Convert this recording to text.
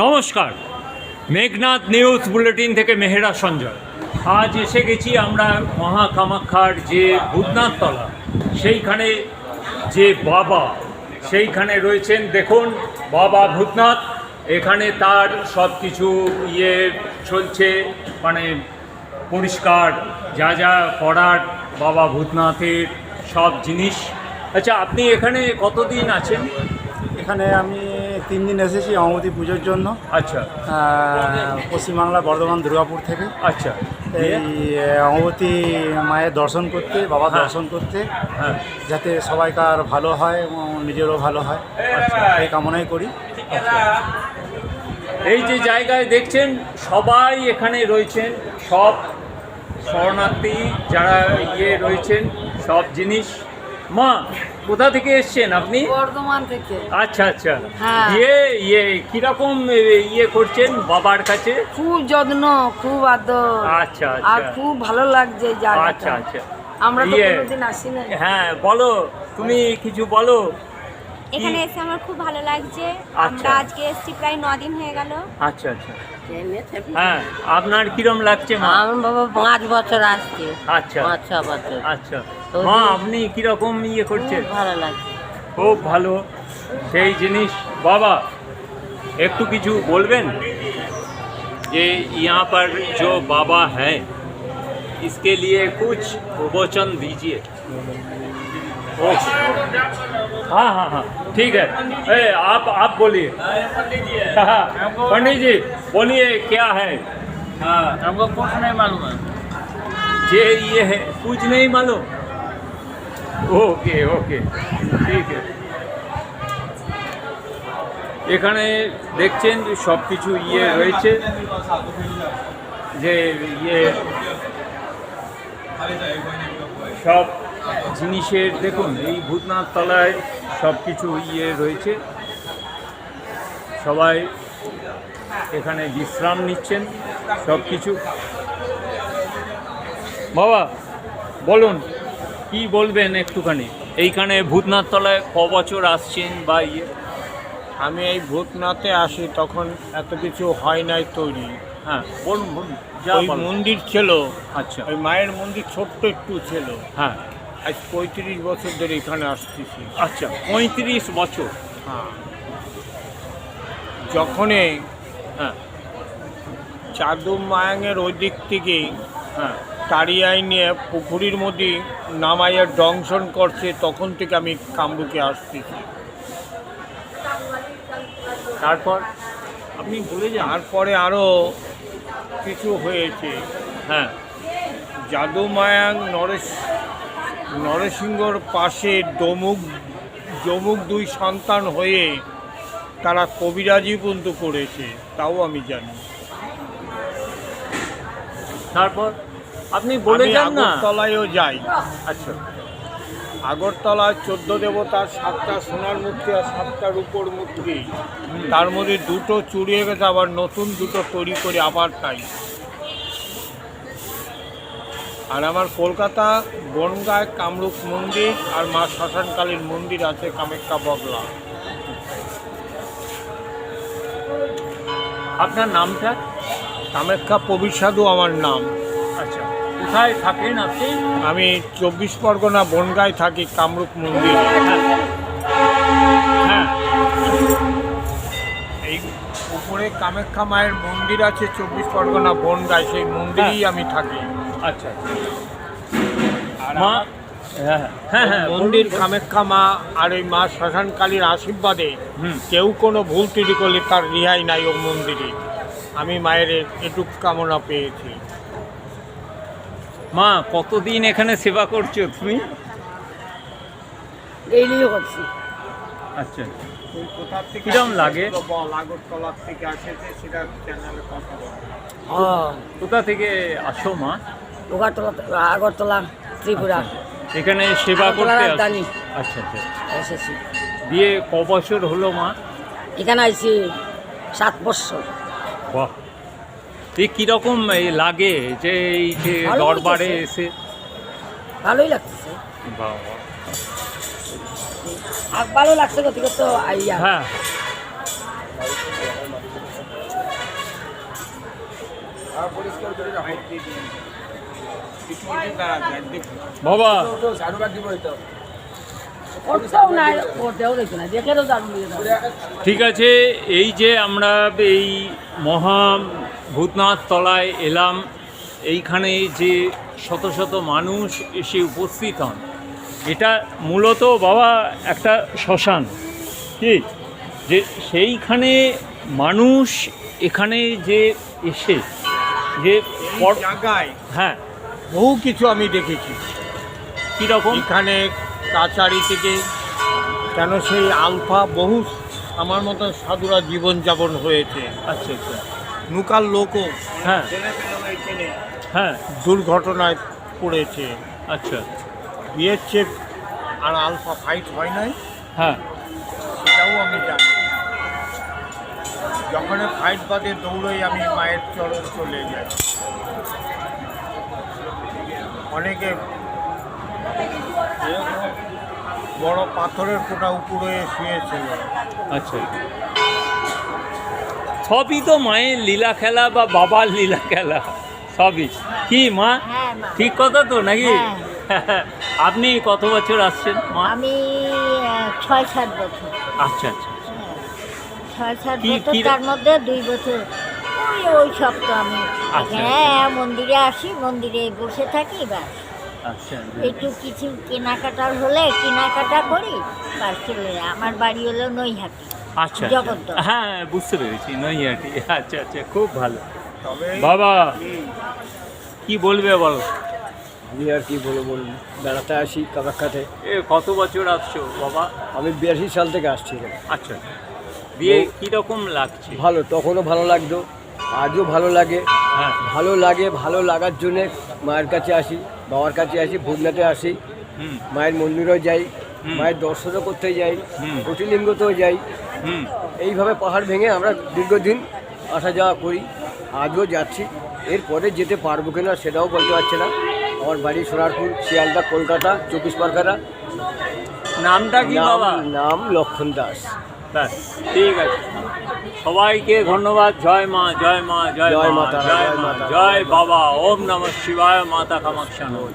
নমস্কার। Meghnad news bulletin থেকে মেহেরা সঞ্জয়। আজ এসে গেছি আমরা মহা কামাখ্যার যে ভূতনাথ তলা, সেইখানে যে বাবা, সেইখানে রয়েছেন, দেখুন, বাবা ভূতনাথ, এখানে তার সব কিছু ইয়ে চলছে মানে পরিষ্কার, যা যা করার বাবা ভূতনাথের সব জিনিস। আচ্ছা আপনি এখানে কতদিন আছেন? এখানে আমি তিন দিন এসেছি অমবতী পুজোর জন্য। আচ্ছা। পশ্চিমবাংলা বর্ধমান দুর্গাপুর থেকে। আচ্ছা। এই অমবতী মায়ের দর্শন করতে বাবা হ্যাঁ। দর্শন করতে হ্যাঁ। যাতে সবাইকার ভালো হয় এবং নিজেরও ভালো হয়। আচ্ছা। এই কামনাই করি। এই যে জায়গায় দেখছেন সবাই এখানে রয়েছেন সব শরণার্থী যারা ইয়ে রয়েছেন সব জিনিস মা কোথা থেকে এসছেন আপনি? বর্ধমান থেকে। আচ্ছা আচ্ছা। হ্যাঁ। ইয়ে ইয়ে কীরকম ইয়ে করছেন বাবার কাছে? খুব যত্ন খুব আদর। আচ্ছা আর আচ্ছা খুব ভালো লাগছে আচ্ছা আচ্ছা। আমরা তো ইয়ে, কোনোদিন আসি না হ্যাঁ বলো তুমি কিছু বলো। এখানে এসে আমার খুব ভালো লাগছে আচ্ছা। আমরা আজকে এসেছি প্রায় ন দিন হয়ে গেল আচ্ছা আচ্ছা হ্যাঁ আপনার কিরম লাগছে মা আমার বাবা পাঁচ বছর আসছে আচ্ছা পাঁচ ছ বছর আচ্ছা তো মা যে- আপনি কিরকম ইয়ে করছেন খুব ভালো লাগছে খুব ভালো সেই জিনিস বাবা একটু কিছু বলবেন যে यहाँ पर जो बाबा है इसके लिए कुछ प्रवचन दीजिए ओ हाँ हाँ हाँ ठीक है ए, आप आप बोलिए हाँ, पंडित जी बोलिए क्या है हाँ हमको कुछ नहीं मालूम है ये ये है कुछ नहीं मालूम ওকে ওকে ঠিক আছে এখানে দেখছেন সব কিছু ইয়ে রয়েছে যে ইয়ে সব জিনিসের দেখুন এই ভূতনাথ তলায় সব কিছু ইয়ে রয়েছে। সবাই এখানে বিশ্রাম নিচ্ছেন সব কিছু বাবা বলুন কি বলবেন একটুখানি? এইখানে ভূতনাথ তলায় ক বছর আসছেন বা ইয়ে? আমি এই ভূতনাথে আসি তখন এত কিছু হয় নাই তৈরি। হ্যাঁ বলুন ওই মন্দির ছিল আচ্ছা। ওই মায়ের মন্দির ছোট্ট একটু ছিল। হ্যাঁ। আজ পঁয়ত্রিশ বছর ধরে এখানে আসতেছি। আচ্ছা পঁয়ত্রিশ বছর? হ্যাঁ। যখনই হ্যাঁ। চাদু মায়াঙের ওই দিক থেকে হ্যাঁ। তাড়িয়াই নিয়ে পুকুরির মধ্যে নামাইয়া দংশন করছে তখন থেকে আমি কামরুকে আসতেছি। তারপর আপনি বলে যান তারপরে আরও কিছু হয়েছে। হ্যাঁ। জাদু মায়াং নরেশ নরসিংহর পাশে ডমুক জমুক দুই সন্তান হয়ে তারা কবিরাজি পর্যন্ত করেছে তাও আমি জানি। তারপর আপনি বলে যান না? আগরতলায়ও যাই। আচ্ছা। আগরতলায় চোদ্দ দেবতার সাতটা সোনার মূর্তি আর সাতটা রূপোর মূর্তি। তার মধ্যে দুটো চুরিয়ে গেছে আবার নতুন দুটো তৈরি করে আবার তাই। আর আমার কলকাতা বনগায় কামরূপ মন্দির আর মা শ্মশানকালীর মন্দির আছে কামাখ্যা বগলা। আপনার নামটা? কামাখ্যা প্রবীর সাধু আমার নাম। আচ্ছা কোথায় থাকেন আপনি? আমি চব্বিশ পরগনা বনগায় থাকি কামরূপ মন্দির। হ্যাঁ। উপরে কামাখ্যা মায়ের মন্দির আছে চব্বিশ পরগনা বনগায় সেই মন্দিরেই আমি থাকি। আচ্ছা আচ্ছা। মা? হ্যাঁ হ্যাঁ। হ্যাঁ মন্দির কামাখ্যা মা আর এই মা শ্মশান কালীর আশীর্বাদে হুম। কেউ কোনো ভুল ত্রুটি করলে তার রিহাই নাই ও মন্দিরে। আমি মায়ের এটুক কামনা পেয়েছি। মা কতদিন এখানে সেবা করছ তুমি? ডেইলি করছি। আচ্ছা থেকে কিরম লাগে? আগরতলার থেকে আসেছে সেটা চ্যানেলে কথা কোথা থেকে আসো মা? লোকাতলা আগরতলা ত্রিপুরা। এখানে সেবা আগরতলা করতে রাজধানী। আচ্ছা আচ্ছা। এসেছি। দিয়ে ক বছর হলো মা? এখানে আইছি সাত বছর। বাহ। এই কীরকম লাগে যে এই যে দরবারে এসে? ভালোই লাগতেছে। বাহ, ভালো লাগছে আইয়া। হ্যাঁ। বাবা। ঠিক আছে এই যে আমরা এই মহা ভূতনাথ তলায় এলাম এইখানে যে শত শত মানুষ এসে উপস্থিত হন। এটা মূলত বাবা একটা শ্মশান কি? যে সেইখানে মানুষ এখানে যে এসে যে জায়গায় হ্যাঁ। বহু কিছু আমি দেখেছি। কীরকম? এখানে কাছারি থেকে কেন সেই আলফা বহু আমার মতো সাধুরা জীবনযাপন হয়েছে। আচ্ছা আচ্ছা। নুকার লোকও হ্যাঁ। হ্যাঁ। দুর্ঘটনায় পড়েছে। আচ্ছা। চেয়ে আর আলফা ফাইট হয় নাই হ্যাঁ। সেটাও আমি জানি। যখন ফাইট বাদে দৌড়ই আমি মায়ের চরণ চলে যাই। অনেকে বড় পাথরের কোটা উপরে শুয়েছিল। আচ্ছা। সবই তো মায়ের লীলা খেলা বা বাবার লীলা খেলা। সবই। কি মা? হ্যাঁ মা। ঠিক কথা তো নাকি? আপনি কত বছর আসছেন আমি ছয় সাত বছর। আচ্ছা আচ্ছা ছয় সাত বছর তার মধ্যে দুই বছর। ওই ওই সব তো আমি আচ্ছা। হ্যাঁ মন্দিরে আসি মন্দিরে বসে থাকি ব্যাস। আচ্ছা একটু কিছু কেনাকাটার হলে কেনাকাটা করি ব্যাস চলে আমার বাড়ি হলো নৈহাটি আচ্ছা জগদ্দল। হ্যাঁ বুঝতে পেরেছি নৈহাটি। আচ্ছা আচ্ছা খুব ভালো। বাবা কি বলবে বলো? আমি আর কি বলব বলুন বেড়াতে আসি কামাখ্যাতে। এ কত বছর আসছো বাবা? আমি বিরাশি সাল থেকে আসছি এখানে। আচ্ছা দিয়ে কীরকম লাগছে? ভালো তখনও ভালো লাগতো আজও ভালো লাগে। হ্যাঁ। ভালো লাগে ভালো লাগার জন্যে মায়ের কাছে আসি বাবার কাছে আসি ভূতনাথে আসি। হুম। মায়ের মন্দিরেও যাই মায়ের দর্শনও করতে যাই হুম। প্রতিলিঙ্গতেও যাই। হুম। এইভাবে পাহাড় ভেঙে আমরা দীর্ঘদিন আসা যাওয়া করি আজও যাচ্ছি। এরপরে যেতে পারব কিনা সেটাও বলতে পারছি না। আমার বাড়ি সোনারপুর শিয়ালদা কলকাতা চব্বিশ পরগনা। নামটা কি বাবা? নাম লক্ষণ দাস। ব্যাস ঠিক আছে। সবাইকে ধন্যবাদ। জয় মা জয় মা জয় মা মাতা, জয় মা জয় বাবা। ওম নমঃ শিবায় মাতা কামাখ্যা নমঃ